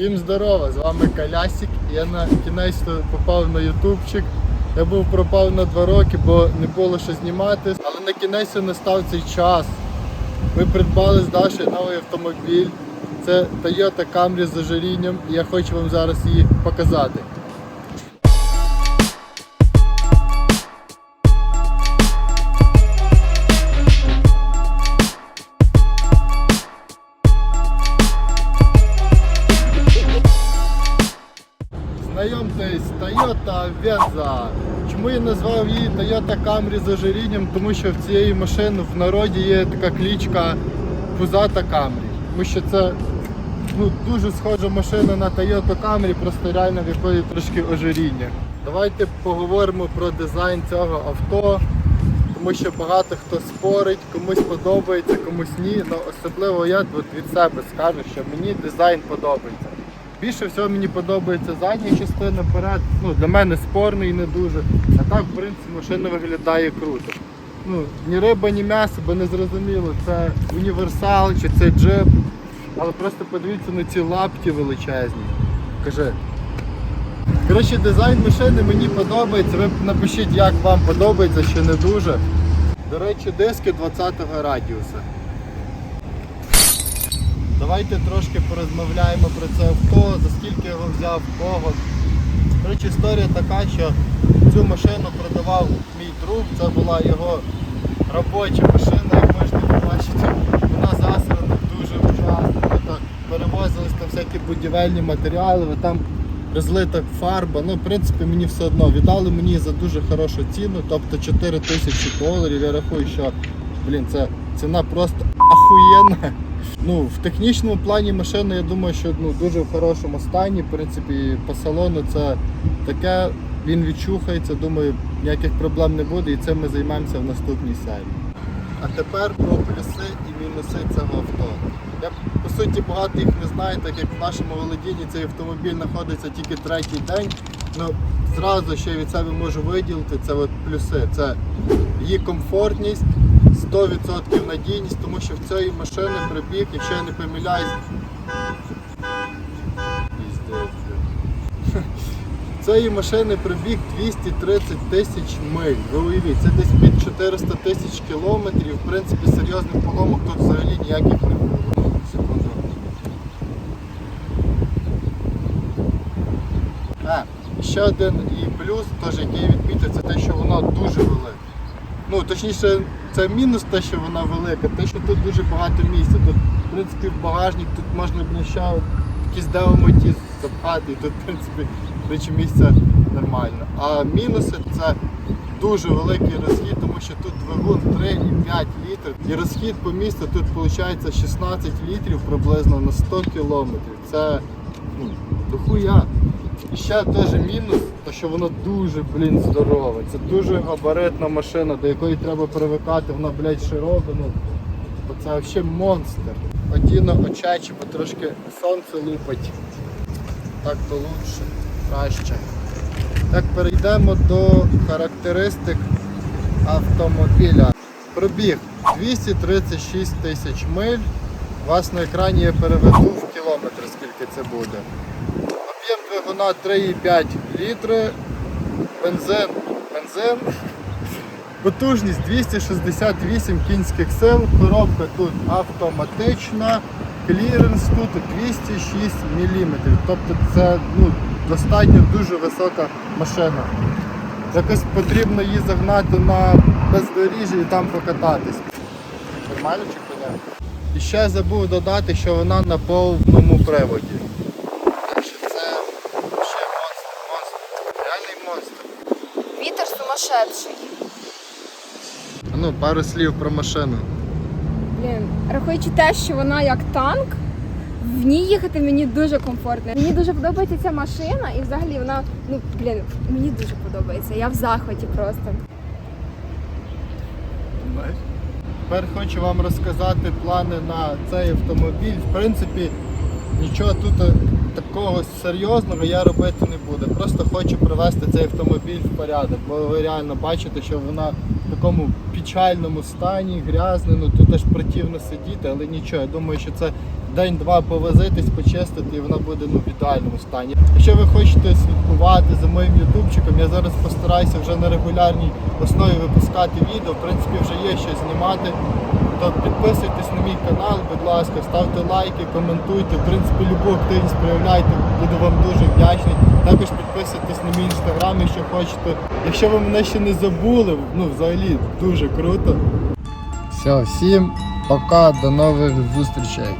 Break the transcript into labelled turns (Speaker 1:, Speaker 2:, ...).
Speaker 1: Всім здорово! З вами Калясік. Я на кінець попав на ютубчик. Я був пропав на два роки, бо не було що знімати. Але на кінець настав цей час. Ми придбали з Дашою новий автомобіль. Це Toyota Camry з ожирінням, і я хочу вам зараз її показати. Знайомтесь, Toyota Venza. Чому я назвав її Toyota Camry з ожирінням? Тому що в цієї машини в народі є така клічка Пузата Camry. Тому що це ну, дуже схожа машина на Toyota Camry, просто реально в якої трошки ожиріння. Давайте поговоримо про дизайн цього авто. Тому що багато хто спорить, комусь подобається, комусь ні. Ну, особливо я від себе скажу, що мені дизайн подобається. Більше всього мені подобається задня частина перед. Ну, для мене спорний не дуже. А так, в принципі, машина виглядає круто. Ну, ні риба, ні м'ясо, бо не зрозуміло, це універсал чи це джип. Але просто подивіться на ці лапті величезні. Кажи. Коротше, дизайн машини мені подобається. Ви напишіть, як вам подобається, чи не дуже. До речі, диски 20-го радіуса. Давайте трошки порозмовляємо про це авто, за скільки його взяв, кого. Коротше, історія така, що цю машину продавав мій друг, це була його робоча машина, як можете побачити. Вона засрана дуже вчасно. Тобто перевозились там всякі будівельні матеріали, там розлита фарба. Ну, в принципі, мені все одно віддали мені за дуже хорошу ціну, тобто 4 тисячі доларів. Я рахую, що блін, це ціна просто ахуєнна. Ну, в технічному плані машина, я думаю, що ну, дуже в хорошому стані. В принципі, по салону це таке, він відчухається, думаю, ніяких проблем не буде і цим ми займаємося в наступній серії. А тепер про плюси і мінуси цього авто. Я по суті багато їх не знаю, так як в нашому володінні цей автомобіль знаходиться тільки третій день. Ну, зразу ще від себе можу виділити це от плюси. Це її комфортність, 100% надійність, тому що в цієї машини пробіг, якщо я не помиляюсь. В цієї машини пробіг 230 тисяч миль. Ви уявіть, це десь під 400 тисяч кілометрів. В принципі, серйозних поломок тут взагалі ніяких не було. Ще один і плюс, теж, який відмітив, це те, що вона дуже велика. Ну, точніше, це мінус те, що вона велика, те, що тут дуже багато місця. Тут, в принципі, багажник тут можна б ще якісь деомоті запхати, і тут, в принципі, речі місця нормально. А мінуси це дуже великий розхід, тому що тут двигун 3,5 літрів. І розхід по місту тут виходить 16 літрів приблизно на 100 кілометрів. Це ну, дохуя. І ще теж мінус, то що воно дуже, блін, здорове. Це дуже габаритна машина, до якої треба привикати, вона, блядь, широка. Ну, бо це взагалі монстр. Одіно очечі, бо трошки сонце лупить. Так то лучше, краще. Так, перейдемо до характеристик автомобіля. Пробіг 236 тисяч миль. Вас на екрані я переведу в кілометри, скільки це буде. Двигуна 3,5 літри, бензин, бензин. Потужність 268 кінських сил, коробка тут автоматична, кліренс тут 206 мм. Тобто це ну, достатньо дуже висока машина. Якось потрібно її загнати на бездоріжжя і там покататись. Нормально чи коня? І ще забув додати, що вона на повному приводі. Так що це ще монстр, монстр. Реальний монстр.
Speaker 2: Вітер сумасшедший.
Speaker 1: Ну, пару слів про машину.
Speaker 2: Блін, рахуючи те, що вона як танк, в ній їхати мені дуже комфортно. Мені дуже подобається ця машина, і взагалі вона, ну блін, мені дуже подобається. Я в захваті просто.
Speaker 1: Тепер хочу вам розказати плани на цей автомобіль. В принципі, нічого тут такого серйозного я робити не буду. Просто хочу привести цей автомобіль в порядок, бо ви реально бачите, що вона в такому печальному стані, грязне, ну тут аж противно сидіти, але нічого. Я думаю, що це день-два повозитись, почистити, і вона буде ну, в ідеальному стані. Якщо ви хочете слідкувати за моїм ютубчиком, я зараз постараюся вже на регулярній основі випускати відео. В принципі, вже є що знімати. То підписуйтесь на мій канал, будь ласка, ставте лайки, коментуйте. В принципі, любу активність проявляйте, буду вам дуже вдячний. Також підписуйтесь на мій інстаграм, якщо хочете. Якщо ви мене ще не забули, ну взагалі дуже круто. Все, всім пока, до нових зустрічей.